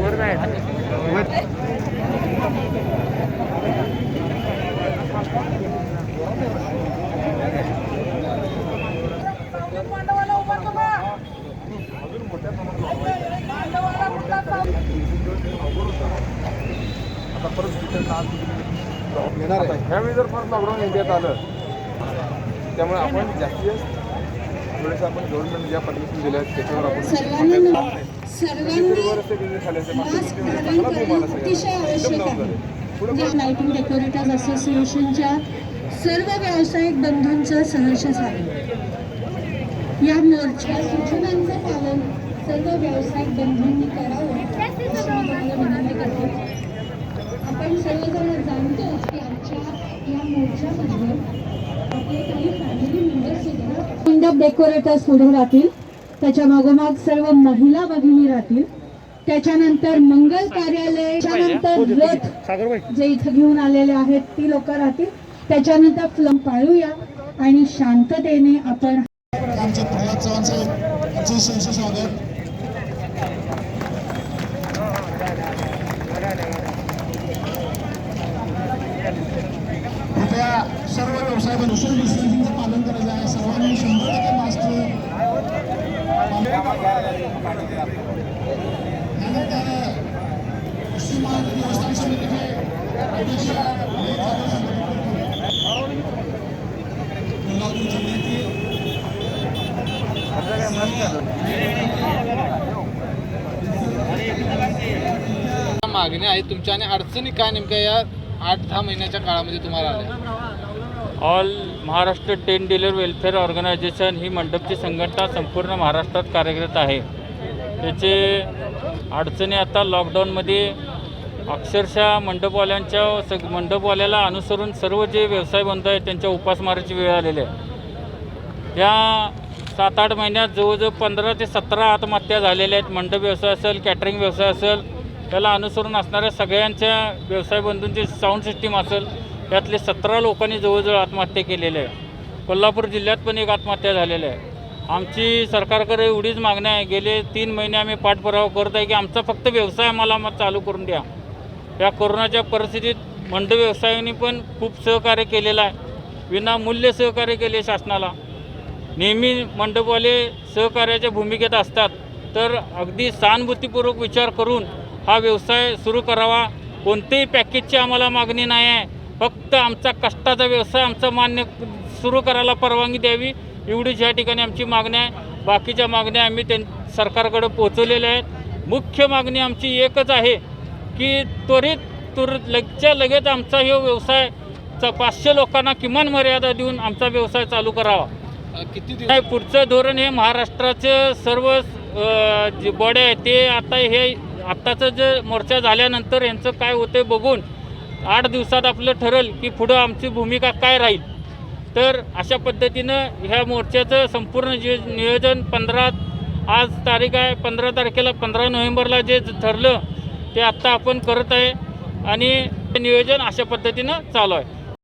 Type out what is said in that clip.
वर जायचं आता परत तिथे नाच येणार आहे ह्यावेळी जर परत लॉकडाऊन इंडियात आलं त्यामुळे आपण जास्तीत जास्त थोडेसे आपण गव्हर्नमेंट ज्या परमिशन दिल्या आहेत त्याच्यावर आपण डेकोरेटर्स असोसिएशनच्या सर्व व्यावसायिक बंधूंचा सहर्ष झाला या मोर्चा सूचनांचं पालन सर्व व्यावसायिक बंधूंनी करावं अशी मी तुम्हाला विनंती करते आपण सर्वजण जाणतो की आमच्या या मोर्चामध्ये आपले काही फॅमिली मेंबर्स सुद्धा मंडप डेकोरेटर्स पुढे राहतील त्याच्या मागोमाग सर्व महिला भगिनी राहतील. त्याच्यानंतर मंगल कार्यालय त्याच्यानंतर रथ जे इथं घेऊन आलेले आहेत ती लोक राहतील. त्याच्यानंतर फ्लम पाळूया आणि शांततेने आपण आमचे प्रल्हाद चव्हाण साहेब यांचे सहर्ष स्वागत. कृपया सर्व व्यवसाय मागण्या आहेत तुमच्या आणि अडचणी काय नेमक्या या आठ दहा महिन्याच्या काळामध्ये तुम्हाला आल्या? All Maharashtra ten dealer welfare organisation ही मंडपची संघटना संपूर्ण महाराष्ट्रात कार्यरत आहे. त्याचे अडचणी आता लॉकडाऊनमध्ये अक्षरशः मंडपवाल्यांच्या सग मंडपवाल्याला अनुसरून सर्व जे व्यवसाय बंद आहेत त्यांच्या उपासमाराची वेळ आलेली आहे. या सात आठ महिन्यात जवळजवळ पंधरा ते सतरा आत्महत्या झालेल्या आहेत. मंडप व्यवसाय असेल कॅटरिंग व्यवसाय असेल त्याला अनुसरून असणाऱ्या सगळ्यांच्या व्यवसाय बंधूंची साऊंड सिस्टीम असेल त्यातले सतरा लोकांनी जवळजवळ आत्महत्या केलेल्या आहे. कोल्हापूर जिल्ह्यात पण एक आत्महत्या झालेल्या आहे. आमची सरकारकडे एवढीच मागणी आहे. गेले तीन महिने आम्ही पाठपुरावा करत आहे की आमचा फक्त व्यवसाय आम्हाला मग चालू करून द्या. या कोरोनाच्या परिस्थितीत मंड व्यवसायाने पण खूप सहकार्य केलेलं आहे. विनामूल्य सहकार्य केले शासनाला. नेहमी मंडपवाले सहकार्याच्या भूमिकेत असतात. तर अगदी सहानुभूतीपूर्वक विचार करून हा व्यवसाय सुरू करावा. कोणतेही पॅकेजची आम्हाला मागणी नाही आहे. फक्त आमचा कष्टाचा व्यवसाय आमचा मान्य सुरू करायला परवानगी द्यावी. एवढीच या ठिकाणी आमची मागणी आहे. बाकीच्या मागण्या आम्ही त्यां सरकारकडे पोचवलेल्या आहेत. मुख्य मागणी आमची एकच आहे की त्वरित तुर लगच्या लगेच आमचा हे व्यवसाय च पाचशे लोकांना किमान मर्यादा देऊन आमचा व्यवसाय चालू करावा. किती दिवस नाही पुढचं धोरण हे महाराष्ट्राचे सर्व जे बॉड्या आहेत ते आता हे आत्ताचं जे मोर्चा झाल्यानंतर यांचं काय होतं बघून आठ दिवसात आपलं ठरल की पुढं आमची भूमिका काय राहील. तर अशा पद्धतीनं ह्या मोर्चाचं संपूर्ण जे नियोजन पंधरा आज तारीख आहे पंधरा तारखेला पंधरा नोव्हेंबरला जे ठरलं ते आत्ता आपण करत आहे. आणि ते नियोजन अशा पद्धतीनं चालू आहे.